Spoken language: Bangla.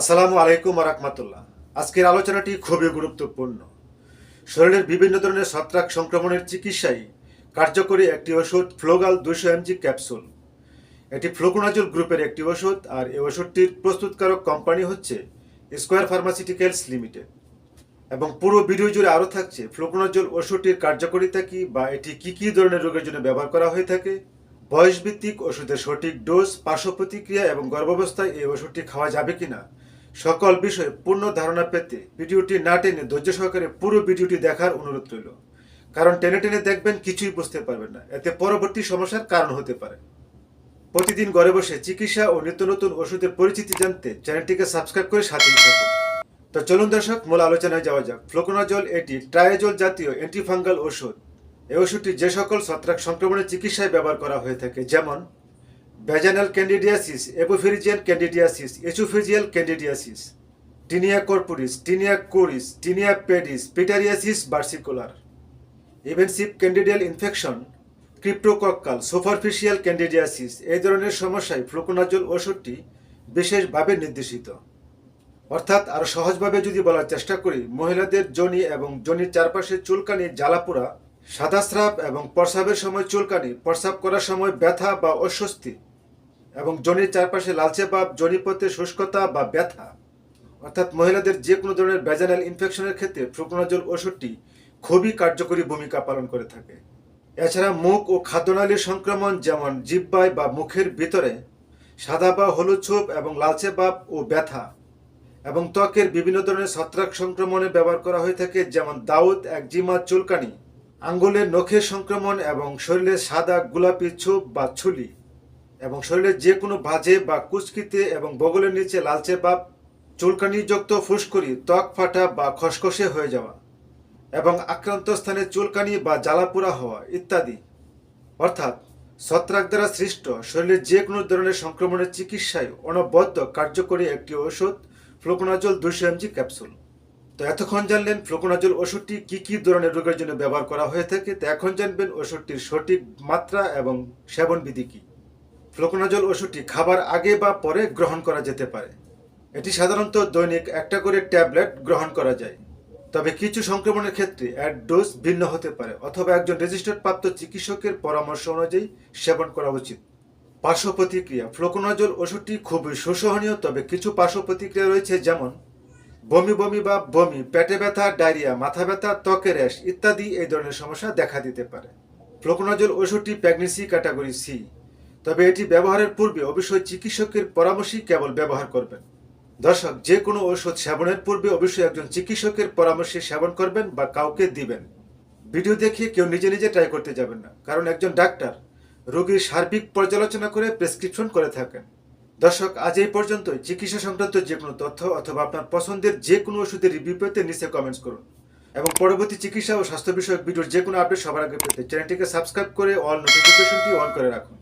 আসসালামু আলাইকুম রাহমাতুল্লাহ। আজকের আলোচনাটি খুবই গুরুত্বপূর্ণ। শরীরের বিভিন্ন ধরনের ছত্রাক সংক্রমণের চিকিৎসায় কার্যকরী একটি ওষুধ ফ্লোগাল দুশো এমজি ক্যাপসুল। এটি ফ্লোকোনাজল গ্রুপের একটি ওষুধ আর এই ওষুধটির প্রস্তুতকারক কোম্পানি হচ্ছে স্কোয়ার ফার্মাসিউটিক্যালস লিমিটেড। এবং পুরো ভিডিও জুড়ে আরও থাকছে ফ্লোকোনাজল ওষুধটির কার্যকারিতা কি বা এটি কি কি ধরনের রোগের জন্য ব্যবহার করা হয়ে থাকে, বয়সভিত্তিক ওষুধের সঠিক ডোজ, পার্শ্ব প্রতিক্রিয়া এবং গর্ভাবস্থায় এই ওষুধটি খাওয়া যাবে কিনা সকল বিষয়ে পূর্ণ ধারণা পেতে ভিডিওটি না টেনে ধৈর্য সহকারে পুরো ভিডিওটি দেখার অনুরোধ রইল। কারণ টেনে টেনে দেখবেন কিছুই বুঝতে পারবেন না। এতে পরবর্তী সমস্যার কারণ হতে পারে। প্রতিদিন ঘরে বসে চিকিৎসা ও নিত্য নতুন ওষুধের পরিচিতি জানতে চ্যানেলটিকে সাবস্ক্রাইব করে সাথেই থাকুন। তো চলুন দর্শক, মূল আলোচনায় যাওয়া যাক। ফ্লোকোনাজল এটি ট্রায়াজল জাতীয় অ্যান্টিফাঙ্গাল ওষুধ এই ওষুধটি যে সকল ছত্রাক সংক্রমণের চিকিৎসায় ব্যবহার করা হয়ে থাকে, যেমন vaginal candidiasis oropharyngeal candidiasis esophageal candidiasis tinea corporis tinea cruris tinea pedis pityriasis versicolor invasive candidal infection cryptococcal superficial candidiasis এই ধরনের সমস্যায় ফ্লুকোনাজল ওষুধটি বিশেষভাবে নির্দেশিত। অর্থাৎ আরও সহজভাবে যদি বলার চেষ্টা করি, মহিলাদের জনি এবং জনির চারপাশে চুলকানি, জ্বালাপোড়া, সাদা স্রাব এবং প্রস্রাবের সময় চুলকানি, প্রস্রাব করার সময় ব্যথা বা অস্বস্তি এবং জনির চারপাশে লালচে ভাব জনিপথে শুষ্কতা বা ব্যথা। অর্থাৎ মহিলাদের যে কোনো ধরনের ভ্যাজানাল ইনফেকশনের ক্ষেত্রে ফ্লুকোনাজল ওষুধটি খুবই কার্যকরী ভূমিকা পালন করে থাকে। এছাড়া মুখ ও খাদ্যনালীর সংক্রমণ যেমন জিব্বায় বা মুখের ভিতরে, সাদা বা হলুদ ছোপ এবং লালচে ভাব ও ব্যথা, এবং ত্বকের বিভিন্ন ধরনের ছত্রাক সংক্রমণে ব্যবহার করা হয়ে থাকে, যেমন দাউদ এক একজিমা, চুলকানি, আঙ্গুলের নখের সংক্রমণ এবং শরীরের সাদা গোলাপি ছোপ বা ছুলি। এবং শরীরের যে কোনো ভাজে বা কুচকিতে এবং বগলের নিচে লালচে ভাব চুলকানিযুক্ত ফুসকুড়ি, ত্বক ফাটা বা খসখসে হয়ে যাওয়া এবং আক্রান্ত স্থানে চুলকানি বা জ্বালাপোড়া হওয়া ইত্যাদি। অর্থাৎ ছত্রাক দ্বারা সৃষ্ট শরীরের যে কোনো ধরনের সংক্রমণের চিকিৎসায় অনবদ্য কার্যকরী একটি ওষুধ, ফ্লোকোনাজল দুশো এমজি ক্যাপসুল। তো এতক্ষণ জানলেন ফ্লোকোনাজল ওষুধটি কি কি ধরনের রোগের জন্য ব্যবহার করা হয়ে থাকে। তো এখন জানবেন ওষুধটির সঠিক মাত্রা এবং সেবন বিধি কী। ফ্লোকোনাজল ওষুধটি খাবার আগে বা পরে গ্রহণ করা যেতে পারে। এটি সাধারণত দৈনিক একটা করে ট্যাবলেট গ্রহণ করা যায়। তবে কিছু সংক্রমণের ক্ষেত্রে এর ডোজ ভিন্ন হতে পারে অথবা একজন রেজিস্টার্ড প্রাপ্ত চিকিৎসকের পরামর্শ অনুযায়ী সেবন করা উচিত। পার্শ্ব প্রতিক্রিয়া ফ্লোকোনাজল ওষুধটি খুবই সুসহনীয়, তবে কিছু পার্শ্ব প্রতিক্রিয়া রয়েছে যেমন বমি বমি বা বমি, পেটে ব্যথা, ডায়রিয়া, মাথা ব্যথা, ত্বকের র্যাশ ইত্যাদি এই ধরনের সমস্যা দেখা দিতে পারে। ফ্লোকোনাজল ওষুধটি প্রেগনেন্সি ক্যাটাগরি সি। তবে এটি ব্যবহারের পূর্বে অবশ্যই চিকিৎসকের পরামর্শই কেবল ব্যবহার করবেন। দর্শক, যে কোনো ঔষধ সেবনের পূর্বে অবশ্যই একজন চিকিৎসকের পরামর্শে সেবন করবেন বা কাউকে দিবেন। ভিডিও দেখে কেউ নিজে নিজে ট্রাই করতে যাবেন না, কারণ একজন ডাক্তার রোগীর সার্বিক পর্যালোচনা করে প্রেসক্রিপশন করে থাকেন। দর্শক, আজ এই পর্যন্তই। চিকিৎসা সংক্রান্ত যে কোনো তথ্য অথবা আপনার পছন্দের যে কোনো ওষুধের রিভিউ পেতে নিচে কমেন্টস করুন। এবং পরবর্তী চিকিৎসা ও স্বাস্থ্য বিষয়ক ভিডিওর যে কোনো আপডেট সবার আগে পেতে চ্যানেলটিকে সাবস্ক্রাইব করে অল নোটিফিকেশনটি অন করে রাখুন।